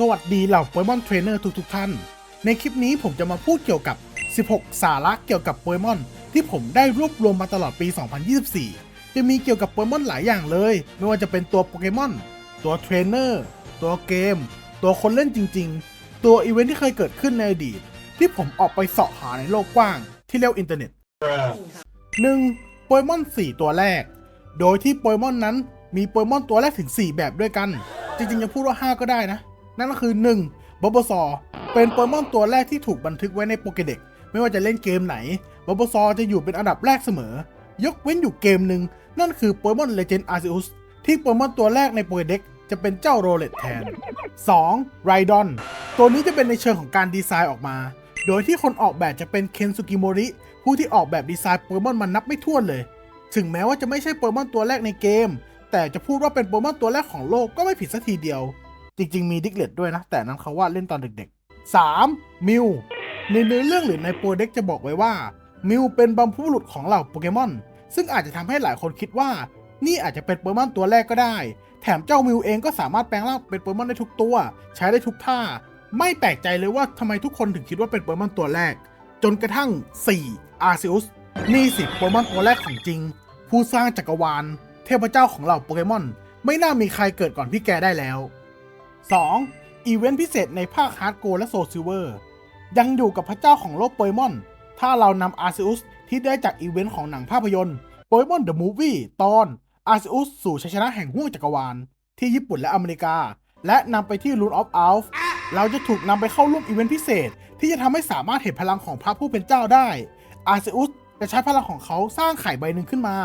สวัสดีเหล่าโปเกมอนเทรนเนอร์ทุกๆท่าน ในคลิปนี้ผมจะมาพูดเกี่ยวกับ 16 สาระเกี่ยวกับโปเกมอนที่ผมได้รวบรวมมาตลอดปี 2024 จะมีเกี่ยวกับโปเกมอนหลายอย่างเลย ไม่ว่าจะเป็นตัวโปเกมอน ตัวเทรนเนอร์ ตัวเกม ตัวคนเล่นจริงๆ ตัวอีเวนท์ที่เคยเกิดขึ้นในอดีต ที่ผมออกไปเสาะหาในโลกกว้าง ที่เรียกอินเทอร์เน็ต 1. โปเกมอน 4 ตัวแรก โดยที่โปเกมอนนั้นมีโปเกมอนตัวแรกถึง 4 แบบด้วยกัน จริงๆจะพูดว่า 5 ก็ได้นะ นั่นก็คือ 1. บับเบิลซอเป็นโปเกมอนตัวแรกที่ถูกบันทึกไว้ในโปเกเด็กไม่ว่าจะเล่นเกมไหนบับเบิลซอจะอยู่เป็นอันดับแรกเสมอ ยกเว้นอยู่เกมหนึ่งนั่นคือโปเกมอนเลเจนด์อาร์ซิอุสที่โปเกมอนตัวแรกในโปเกเด็กจะเป็นเจ้าโรเลตแทน 2. ไรดอนตัวนี้จะเป็นในเชิงของการดีไซน์ออกมา โดยที่คนออกแบบจะเป็นเคนซุกิโมริผู้ที่ออกแบบดีไซน์โปเกมอนมันนับไม่ถ้วนเลย ถึงแม้ว่าจะไม่ใช่โปเกมอนตัวแรกในเกม แต่จะพูดว่าเป็นโปเกมอนตัวแรกของโลกก็ไม่ผิดสักทีเดียว จริง ๆ มีดิกเลตด้วยนะ แต่นั้นเขาว่าเล่นตอนเด็กๆ 3. มิวในเนื้อเรื่องหรือในโปรเด็กจะบอกไว้ว่า มิวเป็นบัมพูบุรุษของเหล่าโปเกมอน ซึ่งอาจจะทำให้หลายคนคิดว่า นี่อาจจะเป็นโปเกมอนตัวแรกก็ได้ แถมเจ้ามิวเองก็สามารถแปลงร่างเป็นโปเกมอนได้ทุกตัว ใช้ได้ทุกท่า ไม่แปลกใจเลยว่าทำไมทุกคนถึงคิดว่าเป็นโปเกมอนตัวแรก จนกระทั่ง 4. อาร์ซิอุสนี่สิโปเกมอนตัวแรกของจริง ผู้สร้างจักรวาล เทพเจ้าของเหล่าโปเกมอน ไม่น่ามีใครเกิดก่อนพี่แกได้แล้ว 2. อีเวนต์พิเศษในภาคฮาร์ดโกและโซซิเวอร์ ยังอยู่กับพระเจ้าของโลกโปเกมอน ถ้าเรานำอาร์ซิอุสที่ได้จากอีเวนต์ของหนังภาพยนตร์โปเกมอนเดอะมูฟวี่ตอนอาร์ซิอุสสู่ชัยชนะแห่งห้วงจักรวาล ที่ญี่ปุ่นและอเมริกา และนำไปที่ลูนออฟอัลฟเราจะถูกนำไปเข้าร่วมอีเวนต์พิเศษ ที่จะทำให้สามารถเห็นพลังของพระผู้เป็นเจ้าได้อาร์ซิอุสจะใช้พลังของเขาสร้างไข่ใบหนึ่งขึ้นมา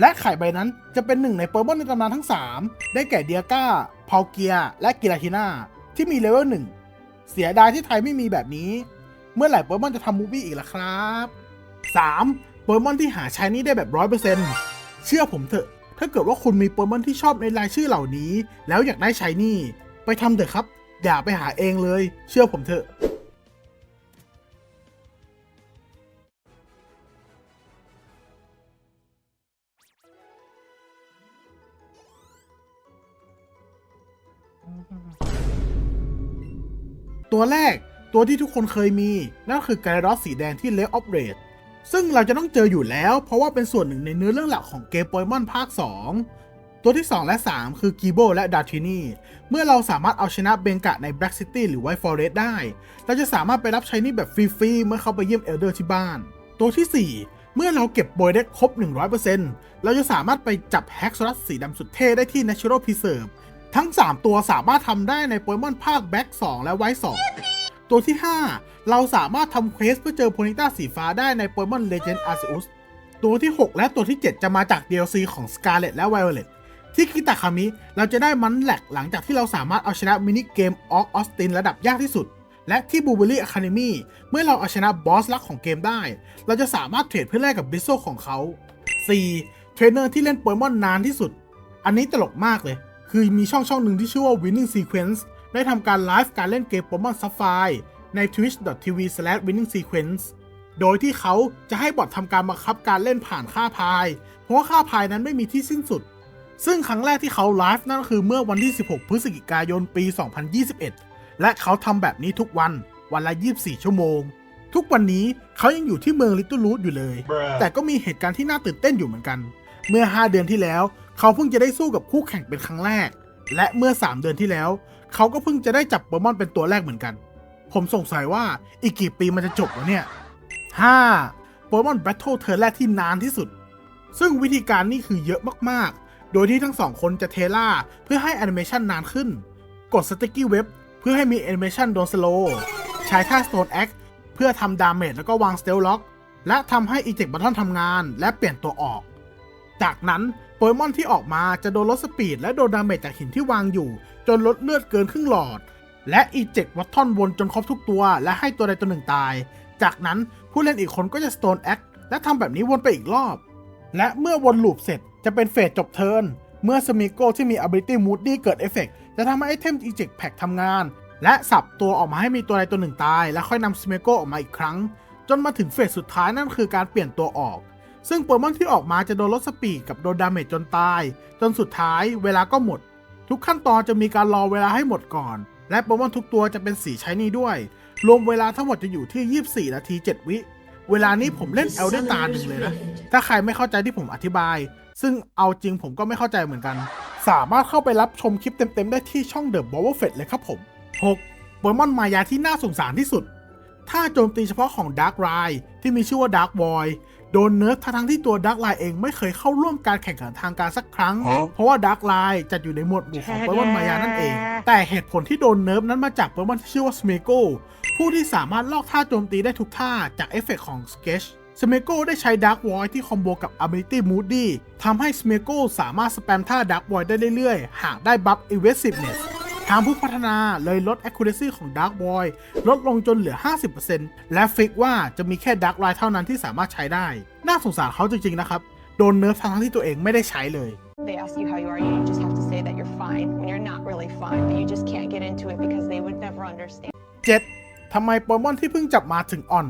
และไข่ใบนั้นจะเป็นหนึ่งในโปเกมอนในตำนานทั้ง 3 ได้แก่เดียก้าพาวเกีย และกิราทิน่าที่มีเลเวลหนึ่งเสียดายที่ไทยไม่มีแบบนี้ เมื่อไหร่โปเกมอนจะทำมูฟวี่อีกล่ะครับ 3. โปเกมอนที่หาใช้นี่ได้แบบร้อยเปอร์เซ็นต์เชื่อผมเถอะ ถ้าเกิดว่าคุณมีโปเกมอนที่ชอบในรายชื่อเหล่านี้ แล้วอยากได้ใช้นี่ ไปทำเถอะครับ อย่าไปหาเองเลย เชื่อผมเถอะ ตัวแรกตัวที่ทุกคนเคยมี นั่นคือไกรอสสีแดงที่เลฟออฟเรดซึ่งเราจะต้องเจออยู่แล้ว เพราะว่าเป็นส่วนหนึ่งในเนื้อเรื่องหลักของเกมโปเกมอนภาค 2 ตัวที่ 2 และ 3 คือกีโบและดาทินีเมื่อเราสามารถเอาชนะเบงกะใน Black City หรือ White Forest ได้ เราจะสามารถไปรับใช้นี่แบบฟรีๆเมื่อเขาไปเยี่ยมเอลเดอร์ที่บ้าน ตัวที่ 4เมื่อเราเก็บโบยเด็กครบ 100%เราจะสามารถไปจับแฮกซอรัสสีดำสุดเท่ได้ที่ Natural Preserve ทั้ง 3 ตัวสามารถทำได้ในโปเกมอนภาค Black 2และ White 2ตัวที่ 5 เราสามารถทำเควสเพื่อเจอโพนิต้าสีฟ้าได้ในโปเกมอน Legend Arceus ตัวที่ 6 และตัวที่ 7 จะมาจาก DLC ของ Scarlet และ Violet ที่คิตาคามิเราจะได้มันแหลกหลังจากที่เราสามารถเอาชนะมินิเกมออกออสตินระดับยากที่สุด และที่บูเบอรี่อะคาเดมี่เมื่อเราเอาชนะบอสลักของเกมได้ เราจะสามารถเทรดเพื่อแลกกับบิโซของเขา 4. เทรนเนอร์ที่เล่นโปเกมอนนานที่สุด อันนี้ตลกมากเลย คือมีช่องช่องหนึ่งที่ชื่อว่า Winning Sequence ได้ทำการไลฟ์การเล่นเกมโปเกมอนซัฟไฟใน twitch.tv/winningsequence โดยที่เขาจะให้บอททำการบังคับการเล่นผ่านค่าพาย เพราะว่าค่าพายนั้นไม่มีที่สิ้นสุด ซึ่งครั้งแรกที่เขาไลฟ์นั่นก็คือเมื่อวันที่ 16 พฤศจิกายนปี 2021 และเขาทำแบบนี้ทุกวันวันละ 24 ชั่วโมง ทุกวันนี้เขายังอยู่ที่เมืองลิตเติ้ลรูทอยู่เลย แต่ก็มีเหตุการณ์ที่น่าตื่นเต้นอยู่เหมือนกัน เมื่อ 5 เดือนที่แล้ว เขาเพิ่งจะได้สู้กับคู่แข่งเป็นครั้งแรก และเมื่อ 3 เดือนที่แล้ว เขาก็เพิ่งจะได้จับโปเกมอนเป็นตัวแรกเหมือนกัน ผมสงสัยว่าอีกกี่ปีมันจะจบวะเนี่ย 5. โปเกมอนแบทเทิลเทิร์นแรกที่นานที่สุด ซึ่งวิธีการนี่คือเยอะมากๆ โดยที่ทั้งสองคนจะเทล่าเพื่อให้แอนิเมชันนานขึ้น กดสติกกี้เว็บเพื่อให้มีแอนิเมชันโดนสโลใช้ท่า Stone Axe เพื่อทำดาเมจแล้วก็วางสเตลล็อกและทำให้อีเจกบัตทอนทำงานและเปลี่ยนตัวออก จากนั้น โปเกมอนที่ออกมาจะโดนลดสปีดและโดนดาเมจจากหินที่วางอยู่ จนลดเลือดเกินครึ่งหลอด และอีเจกวัตทอนวนจนครบทุกตัว และให้ตัวใดตัวหนึ่งตาย จากนั้นผู้เล่นอีกคนก็จะ Stone Axe และทำแบบนี้วนไปอีกรอบ และเมื่อวนลูปเสร็จจะเป็นเฟสจบเทิร์นเมื่อสมิโกที่มี Ability Moody เกิดเอฟเฟกจะทำให้ไอเทม Eject Pack ทำงาน และสับตัวออกมาให้มีตัวใดตัวหนึ่งตาย แล้วค่อยนำสมิโกออกมาอีกครั้ง จนมาถึงเฟสสุดท้ายนั่นคือการเปลี่ยนตัวออก ซึ่งโปเกมอนที่ออกมาจะโดนลดสปีดกับโดนดาเมจจนตาย จนสุดท้ายเวลาก็หมด ทุกขั้นตอนจะมีการรอเวลาให้หมดก่อน และโปเกมอนทุกตัวจะเป็นสีใช้นี่ด้วย รวมเวลาทั้งหมดจะอยู่ที่ 24 นาที 7 วิ เวลานี้ผมเล่นเอลเดตาหนึ่งเลยนะ ถ้าใครไม่เข้าใจที่ผมอธิบาย ซึ่งเอาจริงผมก็ไม่เข้าใจเหมือนกัน สามารถเข้าไปรับชมคลิปเต็มๆได้ที่ช่อง The b o w e r f e t เลยครับผม 6. โปเกมอนมายาที่น่าสงสารที่สุดถ้าโจมตีเฉพาะของ Dark r i ที่มีชื่อว่า Dark Void โดนเนิร์ฟทั้งๆที่ตัว Dark r i เองไม่เคยเข้าร่วมการแข่งขันทางการสักครั้ง เพราะว่า Dark r i จัดอยู่ในหมวดหมู่ของโปเกมอนมายานั่นเอง แต่เหตุผลที่โดนเนิร์ฟนั้นมาจากโปเกมอนที่ชื่อว่า Smeargle ผู้ที่สามารถลอกท่าโจมตีได้ทุกท่าจากเอฟเฟกต์ของ Sketch สเมโกได้ใช้ Dark Void ที่คอมโบกับ Ability Moody ทำให้สเมโกสามารถสแปมท่า Dark Void ได้เรื่อยๆ หากได้บัฟ Evasiveness ทางผู้พัฒนาเลยลด accuracy ของ Dark Void ลดลงจนเหลือ 50%และฟิกว่าจะมีแค่ Dark Ride เท่านั้นที่สามารถใช้ได้ น่าสงสารเขาจริงๆนะครับ โดนเนิร์ฟทั้งๆที่ตัวเองไม่ได้ใช้เลย They ask you how you are, you just have to say that you're fine when you're not really fine, but you just can't get into it because they would never understand. 7. ทำไมโปเกมอนที่เพิ่งจับมาถึงอ่อน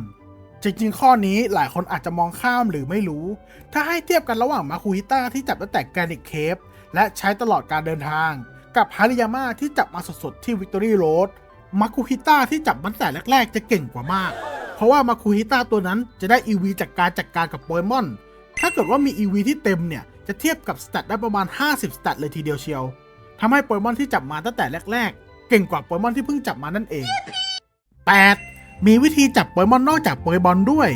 จริงๆ ข้อนี้หลายคนอาจจะมองข้ามหรือไม่รู้ ถ้าให้เทียบกันระหว่างมาคุฮิต้าที่จับตั้งแต่แกรนิกเคฟและใช้ตลอดการเดินทาง กับฮาริยาม่าที่จับมาสดๆที่วิกตอรี่โรดมาคุฮิต้าที่จับมันแต่แรกๆ จะเก่งกว่ามาก เพราะว่ามาคุฮิต้าตัวนั้นจะได้ EV จากการจัดการกับโปเกมอน ถ้าเกิดว่ามี EV ที่เต็มเนี่ย จะเทียบกับสแตทได้ประมาณ 50สแตทเลยทีเดียวเชียวทำให้โปเกมอนที่จับมาตั้งแต่แรกๆ เก่งกว่าโปเกมอนที่เพิ่งจับมานั่นเอง 8. มีวิธีจับโปเกมอนนอกจากโปเกมอนด้วย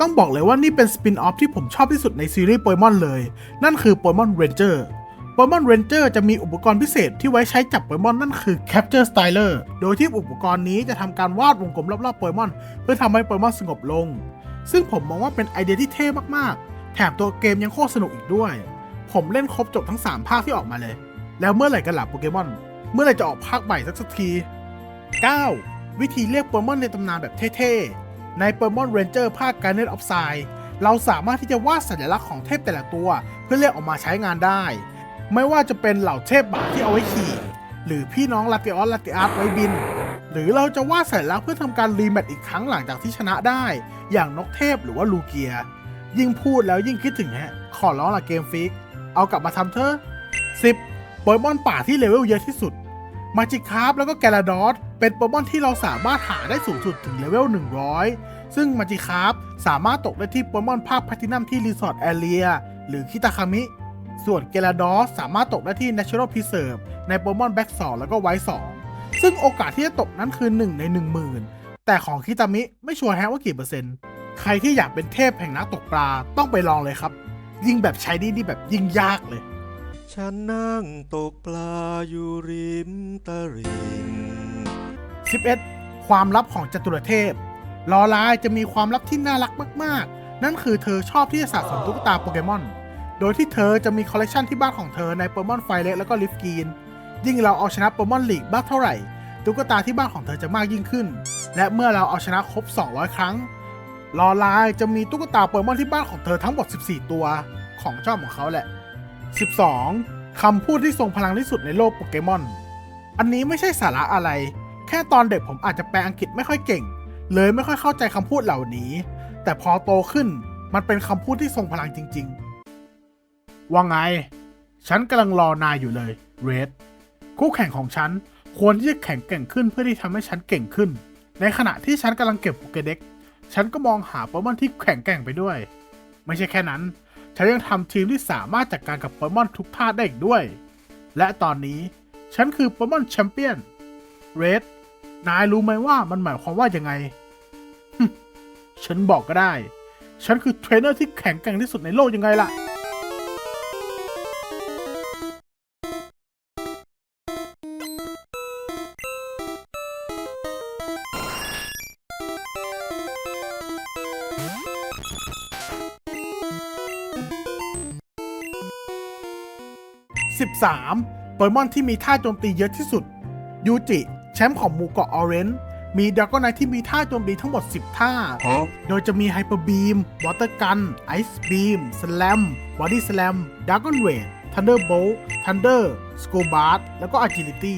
ต้องบอกเลยว่านี่เป็นสปินออฟที่ผมชอบที่สุดในซีรีส์โปเกมอนเลย นั่นคือโปเกมอนเรนเจอร์ โปเกมอนเรนเจอร์จะมีอุปกรณ์พิเศษที่ไว้ใช้จับโปเกมอนนั่นคือ Capture Styler โดยที่อุปกรณ์นี้จะทำการวาดวงกลมรอบๆโปเกมอน เพื่อทำให้โปเกมอนสงบลง ซึ่งผมมองว่าเป็นไอเดียที่เท่มากๆ แถมตัวเกมยังโคตรสนุกอีกด้วย ผมเล่นครบจบทั้ง 3 ภาคที่ออกมาเลย แล้วเมื่อไหร่กันหล่ะโปเกมอน เมื่อไหร่จะออกภาคใหม่สักสักที 9. วิธีเรียกโปเกมอนในตำนานแบบเท่ๆ ในโปเกมอนเรนเจอร์ภาค Garnet of Sai เราสามารถที่จะวาดสัญลักษณ์ของเทพแต่ละตัว เพื่อเรียกออกมาใช้งานได้ ไม่ว่าจะเป็นเหล่าเทพบาที่เอาไว้ขี่ หรือพี่น้องลาติออสลาติอาร์ตไว้บิน หรือเราจะวาดสัญลักษณ์เพื่อทำการรีแมตช์อีกครั้งหลังจากที่ชนะได้ อย่างนกเทพหรือว่าลูเกีย ยิ่งพูดแล้วยิ่งคิดถึงฮะ ขอร้องละเกมฟิก เอากลับมาทำเถอะ 10. โปเกมอนป่าที่เลเวลเยอะที่สุดมาจิคาร์ฟแล้วก็แกลาดอสเป็นโปเกมอนที่เราสามารถหาได้สูงสุดถึงเลเวล 100 ซึ่งมาจิคาร์ฟสามารถตกได้ที่โปเกมอนภาคแพลตินัมที่รีสอร์ทแอเรียหรือคิตาคามิ ส่วนเกลาดอสสามารถตกได้ที่ Natural Preserve ในโปเกมอนแบ็ก2แล้วก็ไวท์2ซึ่งโอกาสที่จะตกนั้นคือ 1 ใน 10,000 แต่ของคิตามิไม่ชัวร์แฮะว่ากี่เปอร์เซ็นต์ ใครที่อยากเป็นเทพแห่งนักตกปลาต้องไปลองเลยครับ ยิงแบบใช้ดีนี่แบบยิงยากเลย ฉันนั่งตกปลาอยู่ริมตลิ่ง 11. ความลับของจตุรเทพ ลอลายจะมีความลับที่น่ารักมาก ๆ นั่นคือเธอชอบที่จะสะสมตุ๊กตาโปเกมอน โดยที่เธอจะมีคอลเลกชันที่บ้านของเธอในโปเกมอนไฟเล็กแล้วก็ลิฟกีน ยิ่งเราเอาชนะโปเกมอนลีกมากเท่าไหร่ ตุ๊กตาที่บ้านของเธอจะมากยิ่งขึ้น และเมื่อเราเอาชนะครบ 200 ครั้ง ลอลายจะมีตุ๊กตาโปเกมอนที่บ้านของเธอทั้งหมด 14 ตัวของชอบของเขาแหละ 12. คำพูดที่ทรงพลังที่สุดในโลกโปเกมอน อันนี้ไม่ใช่สาระอะไร แค่ตอนเด็กผมอาจจะแปลอังกฤษไม่ค่อยเก่ง เลยไม่ค่อยเข้าใจคำพูดเหล่านี้ แต่พอโตขึ้นมันเป็นคำพูดที่ทรงพลังจริง ๆ ว่าไง ฉันกำลังรอนายอยู่เลย เรด คู่แข่งของฉันควรที่จะแข่งเก่งขึ้นเพื่อที่ทำให้ฉันเก่งขึ้น ในขณะที่ฉันกำลังเก็บโปเกเด็กฉันก็มองหาโปเกมอนที่แข่งแกร่งไปด้วย ไม่ใช่แค่นั้น ฉันยังทำทีมที่สามารถจัดการกับโปเกมอนทุกท่าได้อีกด้วย และตอนนี้ฉันคือโปเกมอนแชมเปี้ยน เรด นายรู้ไหมว่ามันหมายความว่ายังไง ฉันบอกก็ได้ ฉันคือเทรนเนอร์ที่แข็งแกร่งที่สุดในโลกยังไงล่ะ 13. โปเกมอนที่มีท่าโจมตีเยอะที่สุด ยูจิ แชมป์ของหมู่เกาะออเรนจ์มีด r ก o นไนที่มีท่าโจมตีทั้งหมด 10 ท่า โดยจะมีไฮเปอร์บีม วอเตอร์กัน ไอซ์บีม สแลม บอดี้สแลมด r ก o นเวททันเดอร์โบลทันเดอร์ สกูบาร์แล้วก็ Agility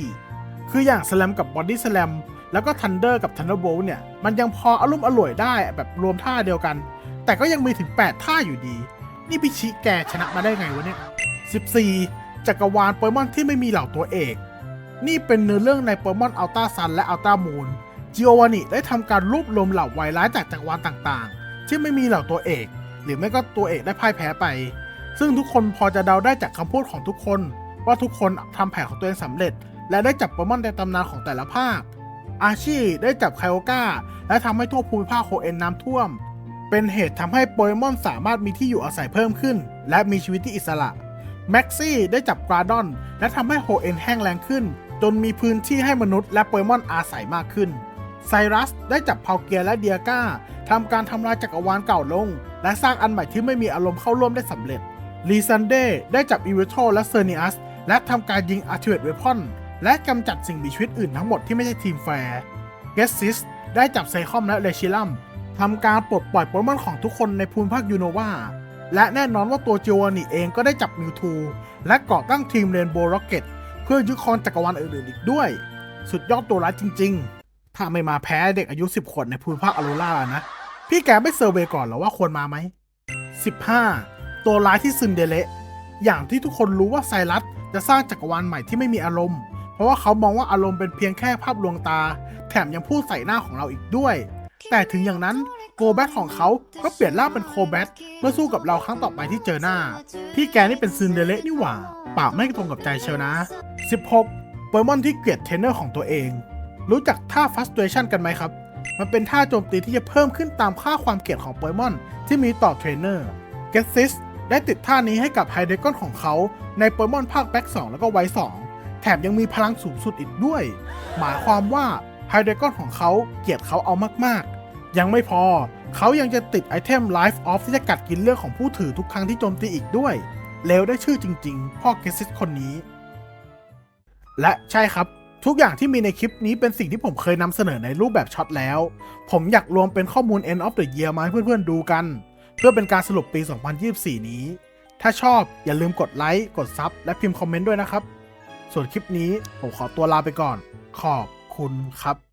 คืออย่างสแลมกับบอดี้สแลม แล้วก็ทันเดอร์กับทันเดอร์โบลเนี่ย มันยังพออารมณ์อร่วยได้แบบรวมท่าเดียวกัน แต่ก็ยังมีถึง 8 ท่าอยู่ดี นี่พิชิแกชนะมาได้ไงวะเนี่ย 14 จักรวาลโปเกมอนที่ไม่มีเหล่าตัวเอก นี่เป็นเนื้อเรื่องในโปเกมอนอัลตาซันและอัลตามูนจิโอวานิได้ทำการรวบรวมเหล่าไวร้ายจากจักรวาลต่างๆ ที่ไม่มีเหล่าตัวเอก หรือไม่ก็ตัวเอกได้พ่ายแพ้ไป ซึ่งทุกคนพอจะเดาได้จากคำพูดของทุกคน ว่าทุกคนทำแผนของตัวเองสำเร็จ และได้จับโปเกมอนในตำนานของแต่ละภาค อาชีได้จับไคโอก้าและทำให้ทั่วภูมิภาคโคเอนน้ำท่วม เป็นเหตุทำให้โปเกมอนสามารถมีที่อยู่อาศัยเพิ่มขึ้น และมีชีวิตที่อิสระ แม็กซี่ได้จับกราดอน และทำให้โฮเอนแห้งแรงขึ้น จนมีพื้นที่ให้มนุษย์และโปเกมอนอาศัยมากขึ้น ไซรัสได้จับพาวเกียและเดียก้าทำการทำลายจักรวาลเก่าลง และสร้างอันใหม่ที่ไม่มีอารมณ์เข้าร่วมได้สำเร็จลีซันเดได้จับอีเวโทและเซอร์เนียสและทำการยิงอาร์ติเวตเวพอน และกำจัดสิ่งมีชีวิตอื่นทั้งหมดที่ไม่ใช่ทีมแฟร์เกสซิสได้จับไซคอมและเรชิลัมทำการปลดปล่อยโปเกมอนของทุกคนในภูมิภาคยูโนวา และแน่นอนว่าตัวจิโอวานิเองก็ได้จับมิวทูและก่อตั้งทีมเรนโบว์ร็อกเก็ตเพื่อยึดครองจักรวาลอื่นๆอีกด้วย สุดยอดตัวร้ายจริง ๆ ถ้าไม่มาแพ้เด็กอายุ 10 ขวบในภูมิภาคอโรล่าล่ะนะ พี่แกไม่เซอร์เวยก่อนหรอว่าควรมาไหม 15 ตัวร้ายที่ซึนเดเละอย่างที่ทุกคนรู้ว่าไซรัสจะสร้างจักรวาลใหม่ที่ไม่มีอารมณ์ เพราะว่าเขามองว่าอารมณ์เป็นเพียงแค่ภาพลวงตา แถมยังพูดใส่หน้าของเราอีกด้วย แต่ถึงอย่างนั้นโกแบทของเขาก็เปลี่ยนร่างเป็นโคแบทเมื่อสู้กับเราครั้งต่อไปที่เจอหน้าพี่แกนี่เป็นซึนเดเละนี่หว่า ปากไม่ตรงกับใจเชียวนะ 16โปเกมอนที่เกลียดเทรนเนอร์ของตัวเอง รู้จักท่า frustration กันไหมครับ มันเป็นท่าโจมตีที่จะเพิ่มขึ้นตามค่าความเกลียดของโปเกมอนที่มีต่อเทรนเนอร์ g e t s i s ได้ติดท่านี้ให้กับไฮเดกอนของเขาในโปเกมอนภาคแบ็ก2แล้วก็ไว2แถมยังมีพลังสูงสุดอีกด้วย หมายความว่าไฮเดกอนของเขาเกลียดเขาเอามากๆ ยังไม่พอ เขายังจะติดไอเทม Life Off ที่จะกัดกินเลือดของผู้ถือทุกครั้งที่โจมตีอีกด้วย เลวได้ชื่อจริง ๆ พ่อเกซิสคนนี้ และใช่ครับ ทุกอย่างที่มีในคลิปนี้เป็นสิ่งที่ผมเคยนำเสนอในรูปแบบช็อตแล้ว ผมอยากรวมเป็นข้อมูล End of the Year มาให้เพื่อนๆดูกัน เพื่อเป็นการสรุปปี 2024 นี้ ถ้าชอบอย่าลืมกดไลค์กดซับและพิมพ์คอมเมนต์ด้วยนะครับ ส่วนคลิปนี้ผมขอตัวลาไปก่อน ขอบคุณครับ